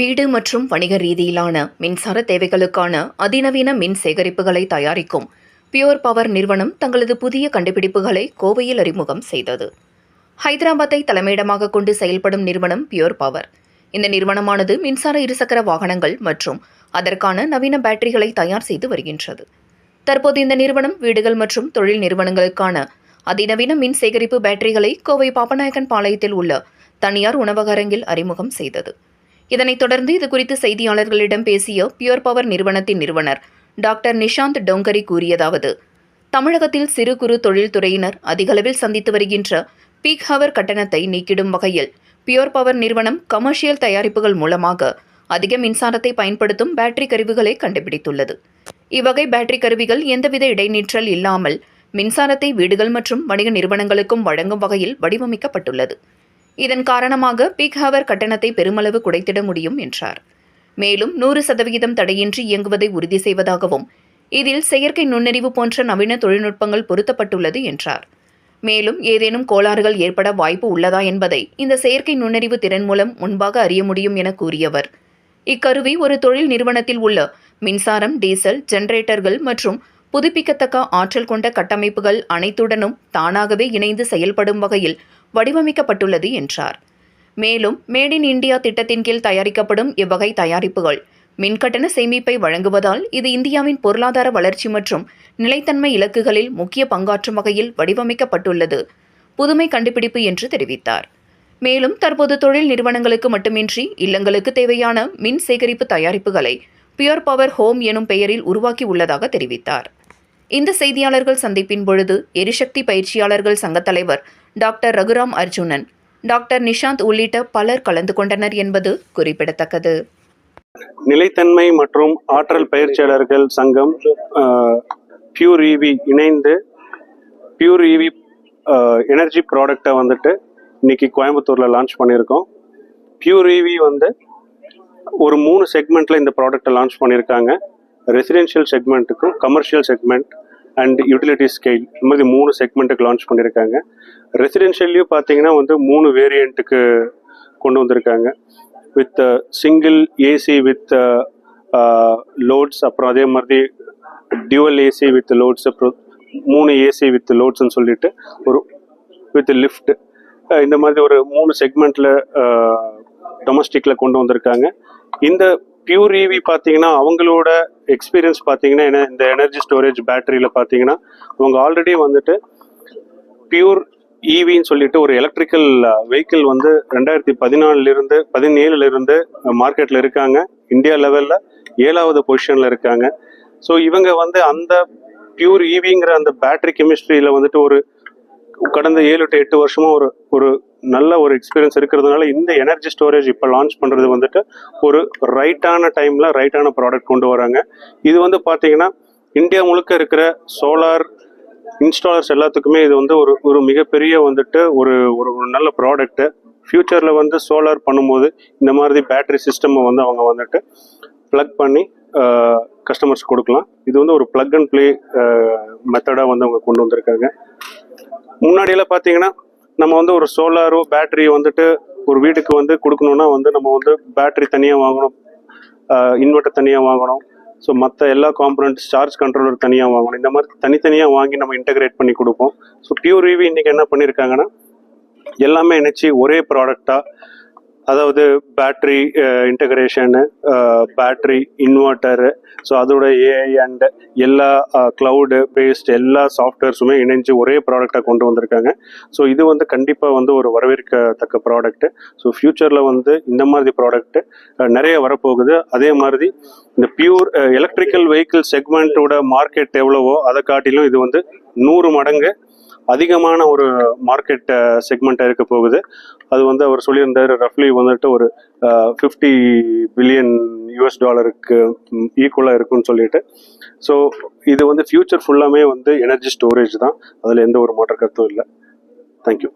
வீடு மற்றும் வணிக ரீதியிலான மின்சார தேவைகளுக்கான அதிநவீன மின் சேகரிப்புகளை தயாரிக்கும் பியூர் பவர் நிறுவனம் தங்களது புதிய கண்டுபிடிப்புகளை கோவையில் அறிமுகம் செய்தது. ஹைதராபாத்தை தலைமையிடமாக கொண்டு செயல்படும் நிறுவனம் பியூர் பவர் இந்த நிறுவனமானது மின்சார இருசக்கர வாகனங்கள் மற்றும் அதற்கான நவீன பேட்டரிகளை தயார் செய்து வருகின்றது. தற்போது இந்த நிறுவனம் வீடுகள் மற்றும் தொழில் நிறுவனங்களுக்கான அதிநவீன மின் சேகரிப்பு பேட்டரிகளை கோவை பாப்பநாயக்கன் பாளையத்தில் உள்ள தனியார் உணவக அரங்கில் அறிமுகம் செய்தது. இதனைத் தொடர்ந்து இதுகுறித்து செய்தியாளர்களிடம் பேசிய பியூர் பவர் நிறுவனத்தின் நிறுவனர் டாக்டர் நிஷாந்த் டோங்கரி கூறியதாவது தமிழகத்தில் சிறு குறு தொழில்துறையினர் அதிகளவில் சந்தித்து வருகின்ற பீக் ஹவர் கட்டணத்தை நீக்கிடும் வகையில் பியூர் பவர் நிறுவனம் கமர்ஷியல் தயாரிப்புகள் மூலமாக அதிக மின்சாரத்தை பயன்படுத்தும் பேட்டரி கருவிகளை கண்டுபிடித்துள்ளது. இவ்வகை பேட்டரி கருவிகள் எந்தவித இடைநிற்றல் இல்லாமல் மின்சாரத்தை வீடுகள் மற்றும் வணிக நிறுவனங்களுக்கும் வழங்கும் வகையில் வடிவமைக்கப்பட்டுள்ளது. இதன் காரணமாக பீக் ஹவர் கட்டணத்தை பெருமளவு குறைத்திட முடியும் என்றார். மேலும் நூறு சதவிகிதம் தடையின்றி இயங்குவதை உறுதி செய்வதாகவும் இதில் செயற்கை நுண்ணறிவு போன்ற நவீன தொழில்நுட்பங்கள் பொருத்தப்பட்டுள்ளது என்றார். மேலும் ஏதேனும் கோளாறுகள் ஏற்பட வாய்ப்பு உள்ளதா என்பதை இந்த செயற்கை நுண்ணறிவு திறன் மூலம் முன்பாக அறிய முடியும் என கூறியவர். இக்கருவி ஒரு தொழில் நிறுவனத்தில் உள்ள மின்சாரம் டீசல் ஜெனரேட்டர்கள் மற்றும் புதுப்பிக்கத்தக்க ஆற்றல் கொண்ட கட்டமைப்புகள் அனைத்துடனும் தானாகவே இணைந்து செயல்படும் வகையில் வடிவமைக்கப்பட்டுள்ளது என்றார். மேலும் மேட் இன் இந்தியா திட்டத்தின் கீழ் தயாரிக்கப்படும் இவ்வகை தயாரிப்புகள் மின்கட்டண சேமிப்பை வழங்குவதால் இது இந்தியாவின் பொருளாதார வளர்ச்சி மற்றும் நிலைத்தன்மை இலக்குகளில் முக்கிய பங்காற்றும் வகையில் வடிவமைக்கப்பட்டுள்ளது. புதுமை கண்டுபிடிப்பு என்று தெரிவித்தார். மேலும் தற்போது தொழில் நிறுவனங்களுக்கு மட்டுமின்றி இல்லங்களுக்கு தேவையான மின் சேகரிப்பு தயாரிப்புகளை பியூர் பவர் ஹோம் எனும் பெயரில் உருவாக்கி உள்ளதாக தெரிவித்தார். இந்த செய்தியாளர்கள் சந்திப்பின் பொழுது எரிசக்தி பயிற்சியாளர்கள் சங்கத் தலைவர் டாக்டர் ரகுராம் அர்ஜுனன் டாக்டர் நிஷாந்த் உள்ளிட்ட பலர் கலந்து கொண்டனர் என்பது குறிப்பிடத்தக்கது. நிலைத்தன்மை மற்றும் ஆற்றல் பயிற்சியாளர்கள் சங்கம் பியூர் ஈவி இணைந்து பியூர் ஈவி எனர்ஜி ப்ராடக்டை வந்துட்டு இன்னைக்கு கோயம்புத்தூரில் லான்ச் பண்ணியிருக்கோம். பியூர் ஈவி வந்து ஒரு மூணு செக்மெண்ட்டில் இந்த ப்ராடக்ட்டை லான்ச் பண்ணியிருக்காங்க. Residential செக்மெண்ட்டுக்கும் commercial segment and utility scale இந்த மாதிரி மூணு செக்மெண்ட்டுக்கு லான்ச் பண்ணியிருக்காங்க. ரெசிடென்ஷியல்லையும் பார்த்தீங்கன்னா வந்து மூணு வேரியண்ட்டுக்கு கொண்டு வந்திருக்காங்க. With single AC with loads அப்புறம் அதே மாதிரி டியூவல் ஏசி வித் லோட்ஸ் அப்புறம் மூணு ஏசி வித் லோட்ஸ்ன்னு சொல்லிட்டு ஒரு வித் லிஃப்ட் uh, இந்த மாதிரி ஒரு மூணு செக்மெண்ட்டில் டொமஸ்டிக்கில் uh, கொண்டு வந்திருக்காங்க. இந்த பியூர் ஈவி பார்த்தீங்கன்னா அவங்களோட எக்ஸ்பீரியன்ஸ் பார்த்தீங்கன்னா என்ன இந்த எனர்ஜி ஸ்டோரேஜ் பேட்டரியில் பார்த்தீங்கன்னா அவங்க ஆல்ரெடி வந்துட்டு பியூர் ஈவின்னு சொல்லிட்டு ஒரு எலக்ட்ரிக்கல் வெஹிக்கிள் வந்து ரெண்டாயிரத்தி பதினாலிருந்து பதினேழுல இருந்து மார்க்கெட்டில் இருக்காங்க. இந்தியா லெவலில் ஏழாவது பொசிஷனில் இருக்காங்க. ஸோ இவங்க வந்து அந்த பியூர் ஈவிங்கிற அந்த பேட்டரி கெமிஸ்ட்ரியில் வந்துட்டு ஒரு கடந்த ஏழு டு எட்டு வருஷமா ஒரு ஒரு நல்ல ஒரு எக்ஸ்பீரியன்ஸ் இருக்கிறதுனால இந்த எனர்ஜி ஸ்டோரேஜ் இப்போ லான்ச் பண்ணுறது வந்துட்டு ஒரு ரைட்டான டைமில் ரைட்டான ப்ராடக்ட் கொண்டு வராங்க. இது வந்து பார்த்தீங்கன்னா இந்தியா முழுக்க இருக்கிற சோலார் இன்ஸ்டாலர்ஸ் எல்லாத்துக்குமே இது வந்து ஒரு ஒரு மிகப்பெரிய வந்துட்டு ஒரு ஒரு நல்ல ப்ராடக்ட்டு ஃப்யூச்சரில் வந்து சோலார் பண்ணும்போது இந்த மாதிரி பேட்டரி சிஸ்டமை வந்து அவங்க வந்துட்டு ப்ளக் பண்ணி கஸ்டமர்ஸ் கொடுக்கலாம். இது வந்து ஒரு ப்ளக் அண்ட் ப்ளே மெத்தடாக வந்து அவங்க கொண்டு வந்திருக்காங்க. முன்னாடியெல்லாம் பார்த்தீங்கன்னா நம்ம வந்து ஒரு சோலாரோ பேட்டரியோ வந்துட்டு ஒரு வீட்டுக்கு வந்து கொடுக்கணும்னா வந்து நம்ம வந்து பேட்டரி தனியாக வாங்கணும். இன்வெர்ட்டர் தனியாக வாங்கணும். ஸோ மற்ற எல்லா காம்பனண்ட்ஸ் சார்ஜ் கண்ட்ரோலர் தனியாக வாங்கணும். இந்த மாதிரி தனித்தனியாக வாங்கி நம்ம இன்டகிரேட் பண்ணி கொடுப்போம். ஸோ பியூர் ரிவி இன்றைக்கி என்ன பண்ணியிருக்காங்கன்னா எல்லாமே இணைச்சி ஒரே ப்ராடக்டாக அதாவது battery integration battery inverter so அதோட ஏஐ அண்ட் எல்லா க்ளவுடு பேஸ்ட் எல்லா சாஃப்ட்வேர்ஸுமே இணைஞ்சு ஒரே ப்ராடக்டாக கொண்டு வந்திருக்காங்க. ஸோ இது வந்து கண்டிப்பாக வந்து ஒரு வரவேற்கத்தக்க ப்ராடக்ட்டு ஸோ ஃப்யூச்சரில் வந்து இந்த மாதிரி ப்ராடக்ட்டு நிறைய வரப்போகுது. அதே மாதிரி இந்த பியூர் எலக்ட்ரிக்கல் வெஹிக்கிள் செக்மெண்ட்டோட மார்க்கெட் எவ்வளவோ அதை காட்டிலும் இது வந்து நூறு மடங்கு அதிகமான ஒரு மார்க்கெட் செக்மெண்ட்டாக இருக்க போகுது. அது வந்து அவர் சொல்லியிருந்தார் ரஃப்லி வந்துட்டு ஒரு ஃபிஃப்டி பில்லியன் யூஎஸ் டாலருக்கு ஈக்குவலாக இருக்குன்னு சொல்லிட்டு. ஸோ இது வந்து ஃபியூச்சர் ஃபுல்லாமே வந்து எனர்ஜி ஸ்டோரேஜ் தான். அதில் எந்த ஒரு மாற்ற கருத்தும் இல்லை தேங்க்யூ